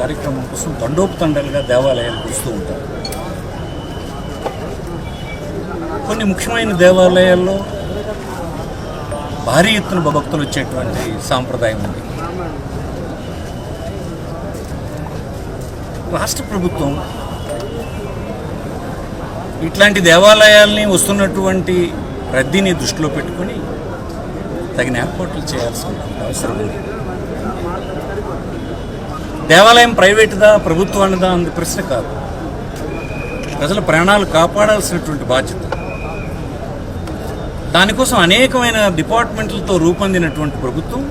కార్యక్రమం కోసం తండోపతండాలుగా దేవాలయాలకు వస్తూ ఉంటారు. కొన్ని ముఖ్యమైన దేవాలయాల్లో భారీ ఎత్తున భక్తులు వచ్చేటువంటి సాంప్రదాయం ఉంది. రాష్ట్ర ప్రభుత్వం ఇట్లాంటి దేవాలయాల్ని వస్తున్నటువంటి రద్దీని దృష్టిలో పెట్టుకొని తగిన ఏర్పాట్లు చేయాల్సిన అవసరం ఉంది. దేవాలయం ప్రైవేటుదా ప్రభుత్వానిదా అన్నది ప్రశ్న కాదు. ప్రజల ప్రాణాలు కాపాడాల్సినటువంటి బాధ్యత. దానికోసం అనేకమైన డిపార్ట్మెంట్లతో రూపొందినటువంటి ప్రభుత్వం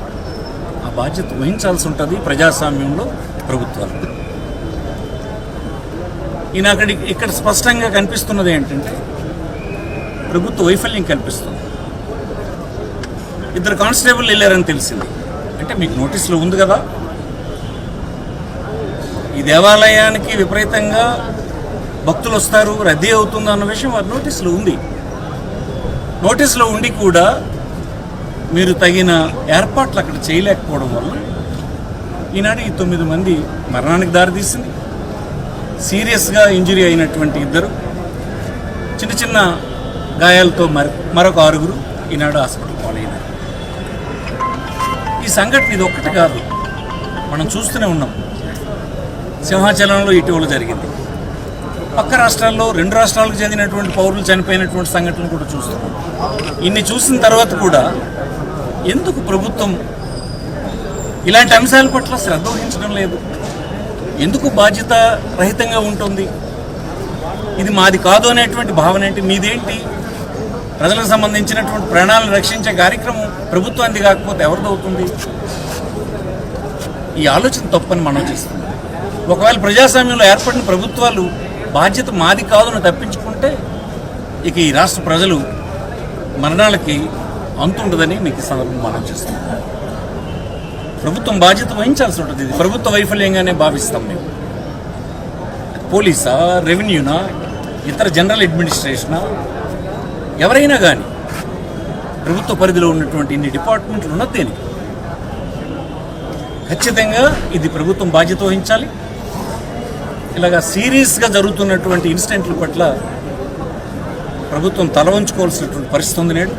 ఆ బాధ్యత వహించాల్సి ఉంటుంది ప్రజాస్వామ్యంలో ప్రభుత్వాలు. ఈయన అక్కడి ఇక్కడ స్పష్టంగా కనిపిస్తున్నది ఏంటంటే ప్రభుత్వ వైఫల్యం కనిపిస్తుంది. ఇద్దరు కానిస్టేబుల్ వెళ్ళారని తెలిసింది. అంటే మీకు నోటీసులో ఉంది కదా ఈ దేవాలయానికి విపరీతంగా భక్తులు వస్తారు రద్దీ అవుతుంది అన్న విషయం వారి నోటీసులో ఉంది. నోటీసులో ఉండి కూడా మీరు తగిన ఏర్పాట్లు అక్కడ చేయలేకపోవడం వల్ల ఈనాడు ఈ తొమ్మిది మంది మరణానికి దారితీసింది సీరియస్గా ఇంజరీ అయినటువంటి ఇద్దరు చిన్న చిన్న గాయాలతో మరి మరొక ఆరుగురు ఈనాడు హాస్పిటల్ పాలైనారు. ఈ సంఘటన ఇది ఒక్కటి కాదు మనం చూస్తూనే ఉన్నాం. సింహాచలంలో ఇటీవల జరిగింది. పక్క రాష్ట్రాల్లో రెండు రాష్ట్రాలకు చెందినటువంటి పౌరులు చనిపోయినటువంటి సంఘటనలు కూడా చూస్తున్నాం. ఇన్ని చూసిన తర్వాత కూడా ఎందుకు ప్రభుత్వం ఇలాంటి అంశాల పట్ల శ్రద్ధ వహించడం లేదు? ఎందుకు బాధ్యత రహితంగా ఉంటుంది? ఇది మాది కాదు అనేటువంటి భావన ఏంటి? మీదేంటి? ప్రజలకు సంబంధించినటువంటి ప్రాణాలను రక్షించే కార్యక్రమం ప్రభుత్వానికి కాకపోతే ఎవరిదవుతుంది ఈ ఆలోచన తప్పని మనం చేస్తున్నాం. ఒకవేళ ప్రజాస్వామ్యంలో ఏర్పడిన ప్రభుత్వాలు బాధ్యత మాది కాదని తప్పించుకుంటే ఇక ఈ రాష్ట్ర ప్రజలు మరణాలకి అంతుండదని మీకు సందర్భం మనం చేస్తాం ప్రభుత్వం బాధ్యత వహించాల్సి ఉంటుంది. ఇది ప్రభుత్వ వైఫల్యంగానే భావిస్తాం మేము. పోలీసా రెవెన్యూనా ఇతర జనరల్ అడ్మినిస్ట్రేషనా? ఎవరైనా కానీ ప్రభుత్వ పరిధిలో ఉన్నటువంటి ఇన్ని డిపార్ట్మెంట్లు ఉన్నది దేనికి ఖచ్చితంగా ఇది ప్రభుత్వం బాధ్యత వహించాలి. ఇలాగా సీరియస్గా జరుగుతున్నటువంటి ఇన్సిడెంట్ల పట్ల ప్రభుత్వం తల వంచుకోవాల్సినటువంటి పరిస్థితి ఉంది నేడు.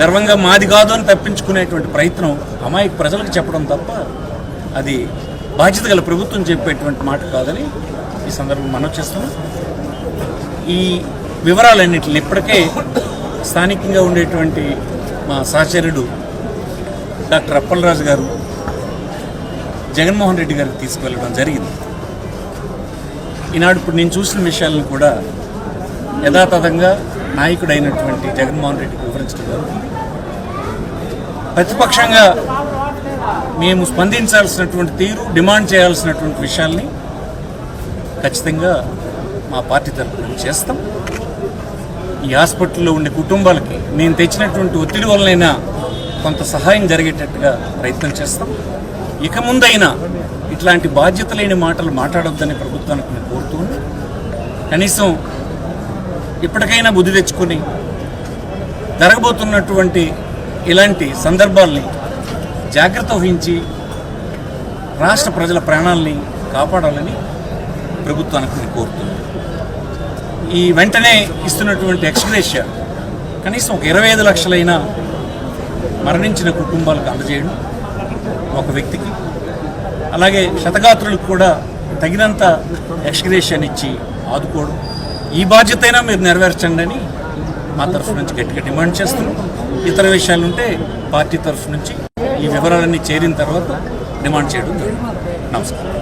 గర్వంగా మాది కాదు అని తప్పించుకునేటువంటి ప్రయత్నం అమాయక ప్రజలకు చెప్పడం తప్ప అది బాధ్యత గల ప్రభుత్వం చెప్పేటువంటి మాట కాదని ఈ సందర్భం మనం చేస్తున్నాం. ఈ వివరాలన్నింటిని ఇప్పటికే స్థానికంగా ఉండేటువంటి మా సహచరుడు డాక్టర్ అప్పలరాజు గారు జగన్మోహన్ రెడ్డి గారికి తీసుకువెళ్ళడం జరిగింది. ఈనాడు ఇప్పుడు నేను చూసిన విషయాలను కూడా యథాతథంగా నాయకుడైనటువంటి జగన్మోహన్ రెడ్డికి వివరించడం ప్రతిపక్షంగా మేము స్పందించాల్సినటువంటి తీరు డిమాండ్ చేయాల్సినటువంటి విషయాల్ని ఖచ్చితంగా మా పార్టీ తరఫున చేస్తాం. ఈ హాస్పిటల్లో ఉండే కుటుంబాలకి నేను తెచ్చినటువంటి ఒత్తిడి వల్లనైనా కొంత సహాయం జరిగేటట్టుగా ప్రయత్నం చేస్తాం. ఇక ముందైనా ఇట్లాంటి బాధ్యత లేని మాటలు మాట్లాడొద్దని ప్రభుత్వానికి నేను కనీసం ఇప్పటికైనా బుద్ధి తెచ్చుకొని జరగబోతున్నటువంటి ఇలాంటి సందర్భాల్ని జాగ్రత్త వహించి రాష్ట్ర ప్రజల ప్రాణాలని కాపాడాలని ప్రభుత్వానికి కోరుతుంది ఈ వెంటనే ఇస్తున్నటువంటి ఎక్స్గ్రేషియా కనీసం ఒక ఇరవై ఐదు లక్షలైనా మరణించిన కుటుంబాలకు అందజేయడం ఒక వ్యక్తికి అలాగే శతగాత్రులకు కూడా తగినంత ఎక్స్గ్రేషన్ ఇచ్చి ఆదుకోవడం. ఈ బాధ్యత అయినా మీరు నెరవేర్చండి అని మా తరఫు నుంచి గట్టిగా డిమాండ్ చేస్తున్నాం. ఇతర విషయాలు ఉంటే పార్టీ తరఫు నుంచి ఈ వివరాలన్నీ చేరిన తర్వాత డిమాండ్ చేయడం జరుగుతుంది. నమస్కారం.